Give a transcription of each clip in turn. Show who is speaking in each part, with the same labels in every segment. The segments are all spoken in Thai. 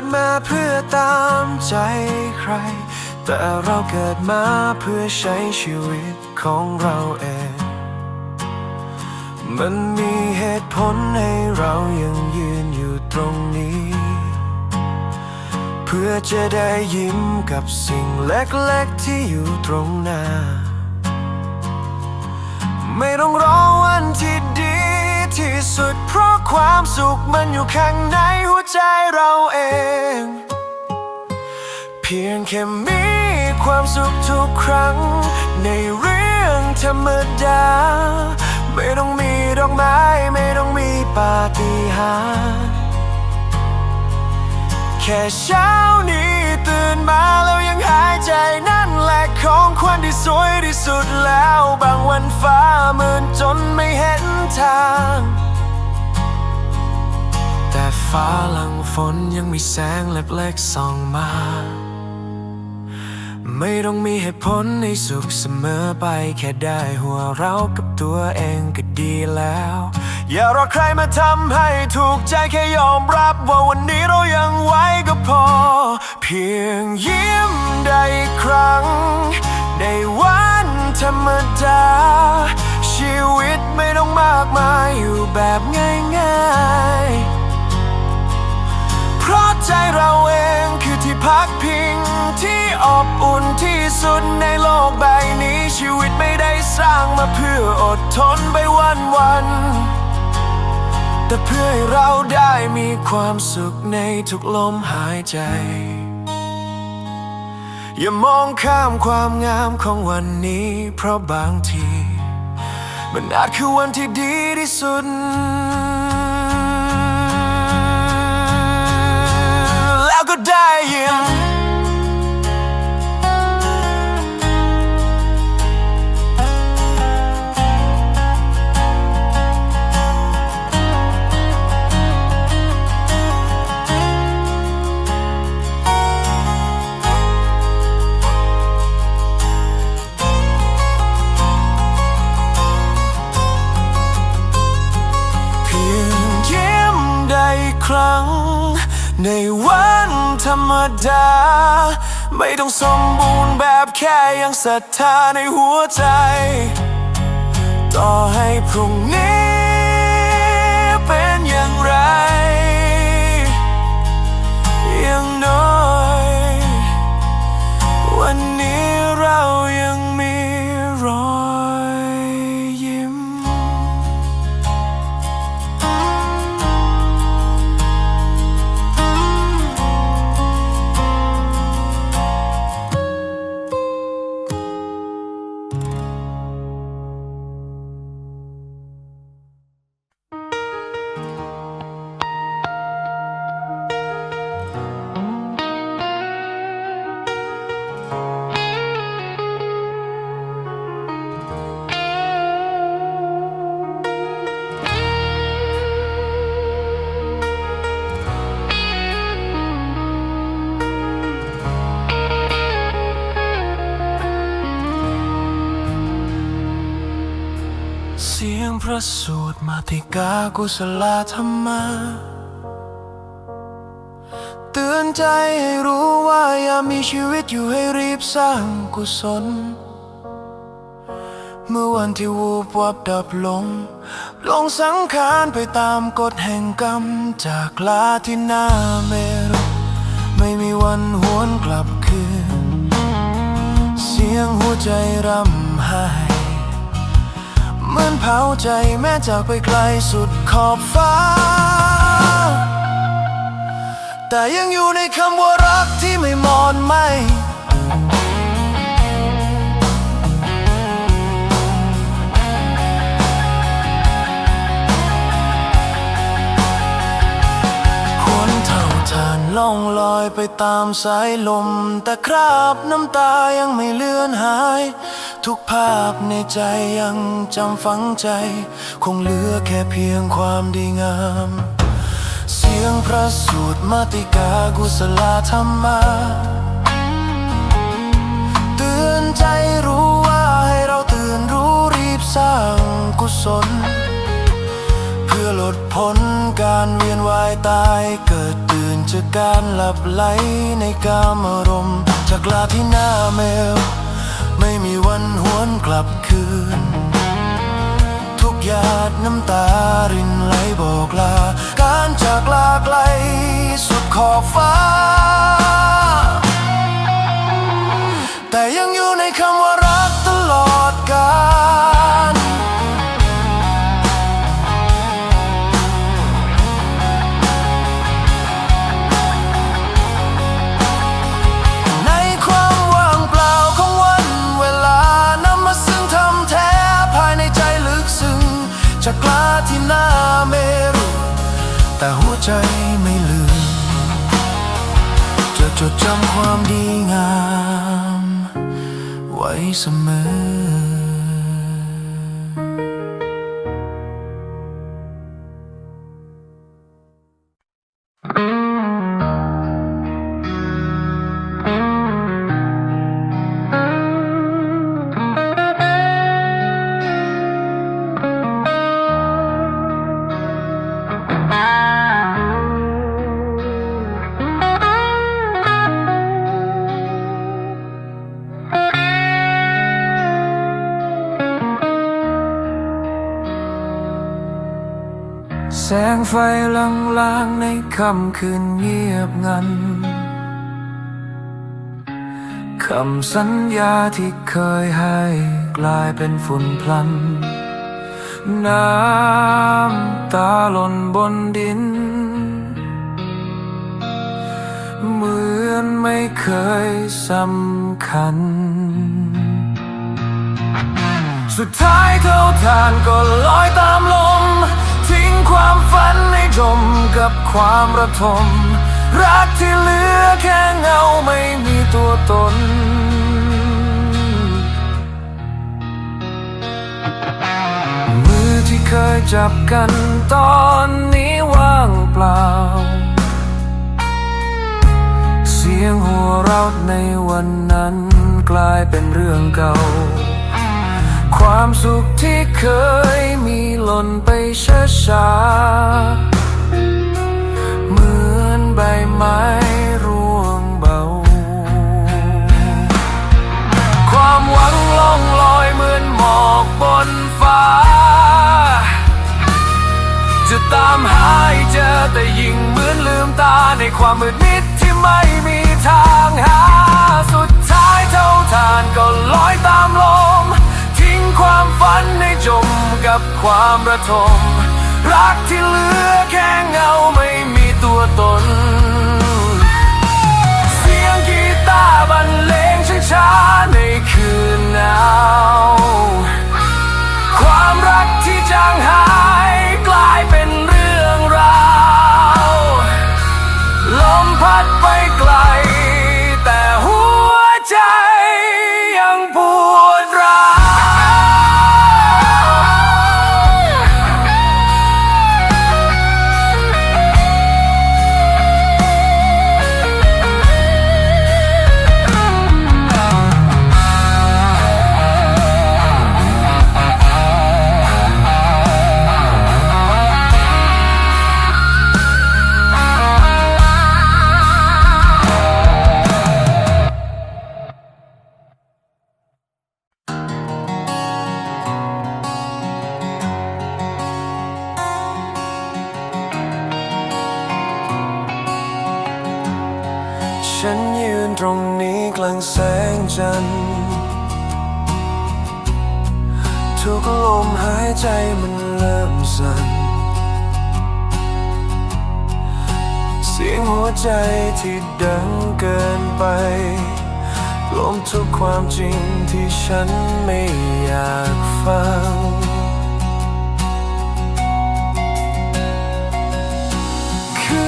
Speaker 1: ดมาเพื่อตามใจใคร แต่เราเกิดมาเพื่อใช้ชีวิตของเราเอง มันมีเหตุผลให้เรายังยืนอยู่ตรงนี้ เพื่อจะได้ยิ้มกับสิ่งเล็กๆที่อยู่ตรงหน้า ไม่ต้องรอวันที่ดี ที่สุด เพราะความสุขมันอยู่ข้างในหัวใจเราเอง เพียงแค่มีความสุขทุกครั้ง ในเรื่องธรรมดา ไม่ต้องมีดอกไม้ไม่ต้องมีปาฏิหาริย์แค่เช้านี้ ตื่นมาแล้วยังหายใจนั่นแหละของควันที่สวยที่สุดแล้ว บางวันฟ้ามืดจนไม่เห็นทาง แต่ฟ้าหลังฝนยังมีแสงเล็กๆส่องมา ไม่ต้องมีเหตุผลในสุขเสมอไป แค่ได้หัวเราะกับตัวเองก็ดีแล้ว อย่ารอใครมาทำให้ถูกใจแค่ยอมรับว่าวันนี้เรายังไหวก็พอ เพียงยิ้มได้ครั้ง ในวันธรรมดา ชีวิตไม่ต้องมากมายอยู่แบบง่ายๆ สุดในโลกใบนี้ชีวิตไม่ได้สร้างมาเพื่ออดทนไปวันวันๆแต่เพื่อให้เราได้มีความสุขในทุกลมหายใจ อย่ามองข้ามความงามของวันนี้ เพราะบางที มันอาจคือวันที่ดีที่สุด ง ในวันธรรมดา ไม่ต้องสมบูรณ์แบบแค่ยังศรัทธาในหัวใจ ต่อให้พรุ่งนี้เป็นอย่างไร ระสูตรมาติกากุศลธรรมะเตือนใจให้รู้ว่าอย่ามีชีวิตอยู่ให้รีบสร้างกุศล เมื่อวันที่วูบวับดับลง ลงสังขารไปตามกฎแห่งกรรม จากลาที่หน้าเมรุไม่มีวันหวนกลับคืน เสียงหัวใจรำไห้ เหมือนเผาใจแม้จากไปไกลสุดขอบฟ้า แต่ยังอยู่ในคำว่ารักที่ไม่มอนไม่ควนเท่าทานล่องลอยไปตามสายลม แต่คราบน้ำตายังไม่เลือนหาย ทุกภาพในใจยังจำฝังใจ คงเหลือแค่เพียงความดีงาม เสียงพระสูตรมาติกากุศลธรรมะเตือนใจรู้ว่าให้เราตื่นรู้รีบสร้างกุศล เพื่อหลดพ้นการเวียนว่ายตายเกิดตื่นจากการหลับไหลในกามอารมณ์จากลาที่หน้าเมล ไม่มีวันหวนกลับคืน ทุกหยาดน้ำตารินไหลบอกลา การจากลาไกลสุดขอบฟ้า แต่ยัง หน้าไม่รู้แต่หัวใจไม่ลืม จะจดจำความดีงาม ไว้เสมอ ไฟลางๆในค่ำคืนเงียบงัน คำสัญญาที่เคยให้กลายเป็นฝุ่นพลัน น้ำตาหล่นบนดิน เหมือนไม่เคยสำคัญ สุดท้ายเท่าทานก็ลอยตามลม ความฝันให้จมกับความระทม รักที่เหลือแค่เงาไม่มีตัวตนมือที่เคยจับกันตอนนี้ว่างเปล่า เสียงหัวเราะในวันนั้นกลายเป็นเรื่องเก่า ความสุขที่เคยมีหล่นไปช้าๆเหมือนใบไม้ร่วงเบา ความหวังล่องลอยเหมือนหมอกบนฟ้า จะตามหาเจอแต่ยิ่งเหมือนลืมตาในความมืดมิดที่ไม่มีทางหา สุดท้ายเท่าทานก็ลอยตามลม ความฝันให้จมกับความระทม รักที่เหลือแค่เงาไม่มีตัวตน งแสงจันทร์ทุกลมหายใจมันเริ่มสั่น เสียงหัวใจที่ดังเกินไปลมทุกความจริงที่ฉันไม่อยากฟัง คื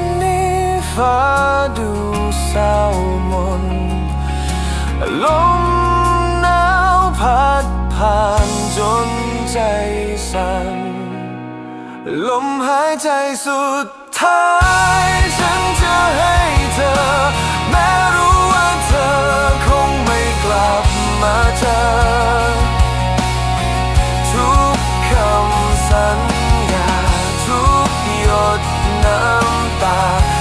Speaker 1: นนี้ฟ้าดูเศร้ามน ลมหนาวพัดผ่านจนใจสั่นลมหายใจสุดท้ายฉันจะให้เธอ แม้รู้ว่าเธอคงไม่กลับมาเจอทุกคำสัญญาทุกเรา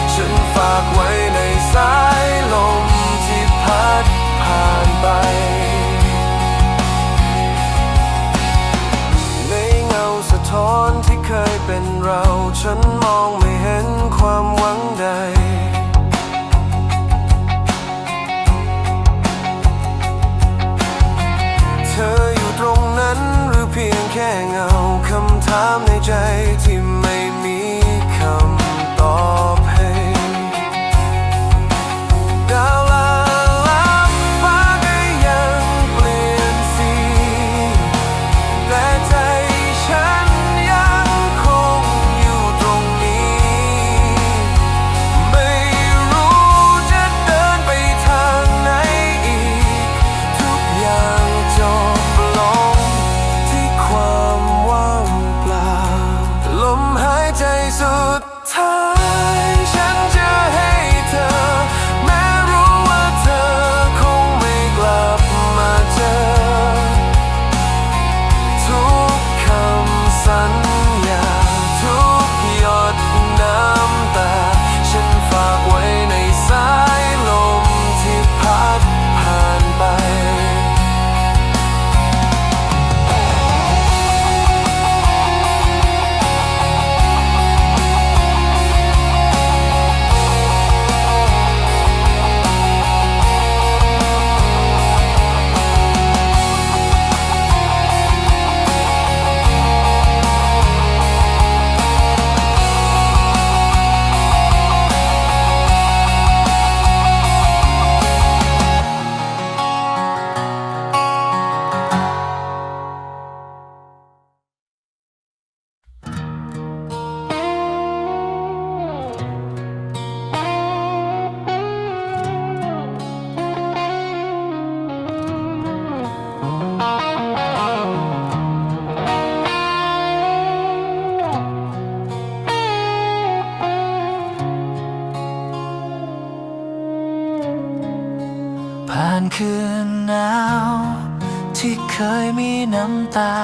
Speaker 1: ตา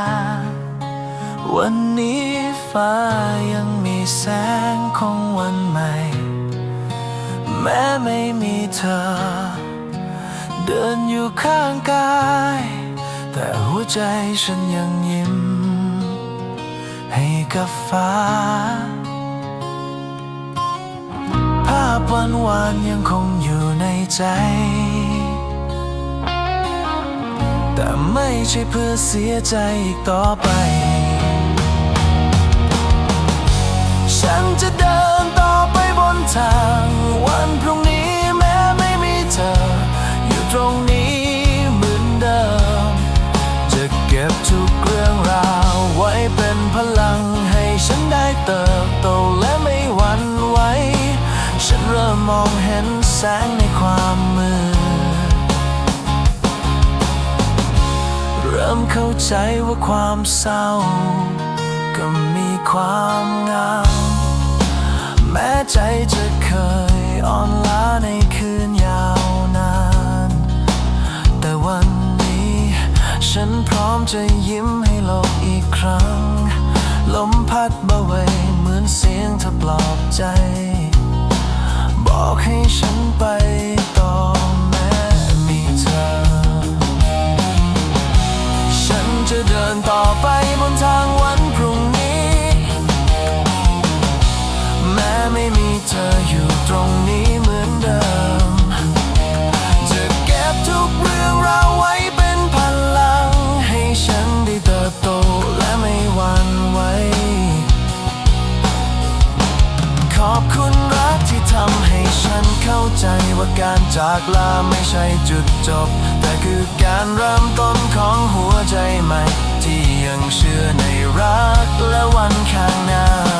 Speaker 1: วันนี้ฟ้ายังมีแสงของวันใหม่ แม้ไม่มีเธอ เดินอยู่ข้างกาย แต่หัวใจฉันยังยิ้ม ให้กับฟ้า ภาพวันวานยังคงอยู่ในใจ ไม่ใช่เพื่อเสียใจอีกต่อไป ฉันจะเดินต่อไปบนทาง วันพรุ่งนี้แม้ไม่มีเธอ อยู่ตรงนี้ ใจว่าความเศร้า ก็มีความเหงา แม้ใจจะเคยอ่อนล้าในคืนยาวนาน แต่วันนี้ ฉันพร้อมจะยิ้มให้โลกอีกครั้ง ลมพัดเบาเวเหมือนเสียงเธอปลอบใจ บอกให้ฉันไป จากลาไม่ใช่จุดจบ แต่คือการเริ่มต้นของหัวใจใหม่ ที่ยังเชื่อในรักและวันข้างหน้า